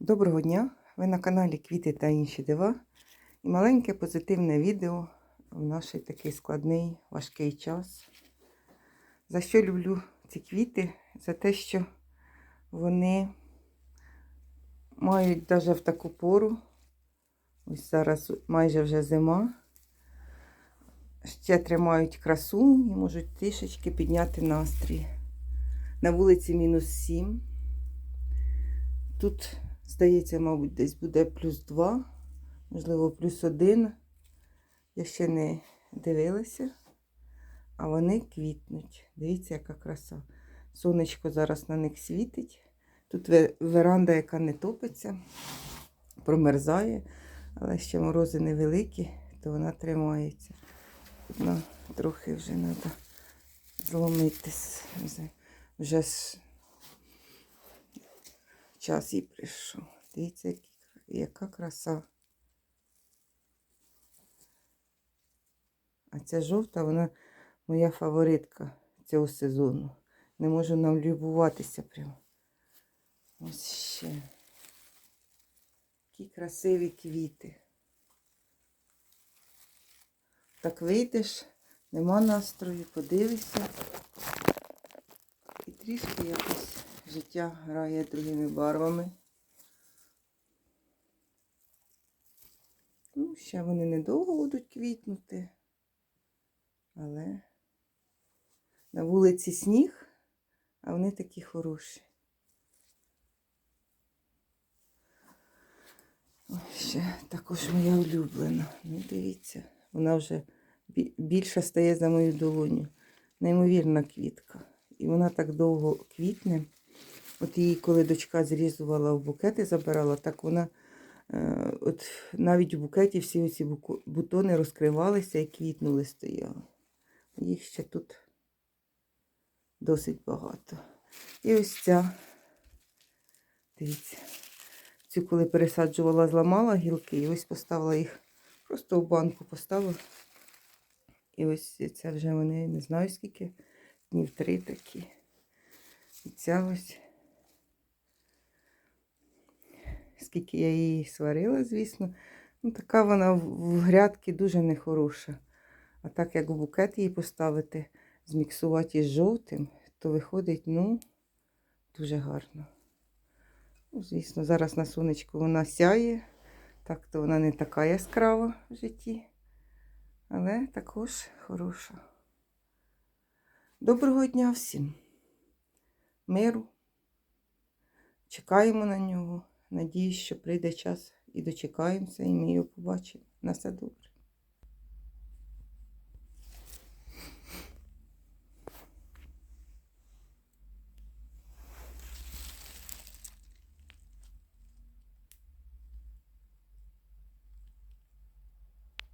Доброго дня! Ви на каналі Квіти та інші дива. І маленьке позитивне відео в наш такий складний, важкий час. За що люблю ці квіти? За те, що вони мають навіть в таку пору. Ось зараз майже вже зима. Ще тримають красу і можуть трішечки підняти настрій. На вулиці мінус 7. Тут, здається, мабуть, десь буде плюс 2, можливо, плюс 1. Я ще не дивилася, а вони квітнуть. Дивіться, яка краса. Сонечко зараз на них світить. Тут веранда, яка не топиться, промерзає, але ще морози невеликі, то вона тримається. Вона трохи вже треба зломитись. Вже- час їй прийшов. Дивіться, яка краса. А ця жовта, вона моя фаворитка цього сезону. Не можу налюбуватися прямо. Ось ще. Які красиві квіти. Так вийдеш, нема настрою, подивишся. І трішки якось життя грає другими барвами. Ну, ще вони недовго будуть квітнути, але на вулиці сніг, а вони такі хороші. Ой, ще також моя улюблена. Ну, дивіться, вона вже бі- більша стає за мою долоню. Неймовірна квітка. І вона так довго квітне. От її, коли дочка зрізувала в букети, забирала, так вона е, от навіть у букеті всі оці бутони розкривалися і квітнули стояли. Їх ще тут досить багато. І ось ця, дивіться, цю, коли пересаджувала, зламала гілки, і ось поставила їх, просто в банку поставила. І ось це вже вони не знаю скільки, днів три такі. І ця ось. Скільки я її сварила, звісно. Ну, така вона в- грядки дуже нехороша. А так як в букет її поставити, зміксувати із жовтим, то виходить, ну, дуже гарно. Ну, звісно, зараз на сонечку вона сяє, так то вона не така яскрава в житті, але також хороша. Доброго дня всім. Миру. Чекаємо на нього. Надіюсь, що прийде час і дочекаємося, і ми його побачимо на саду.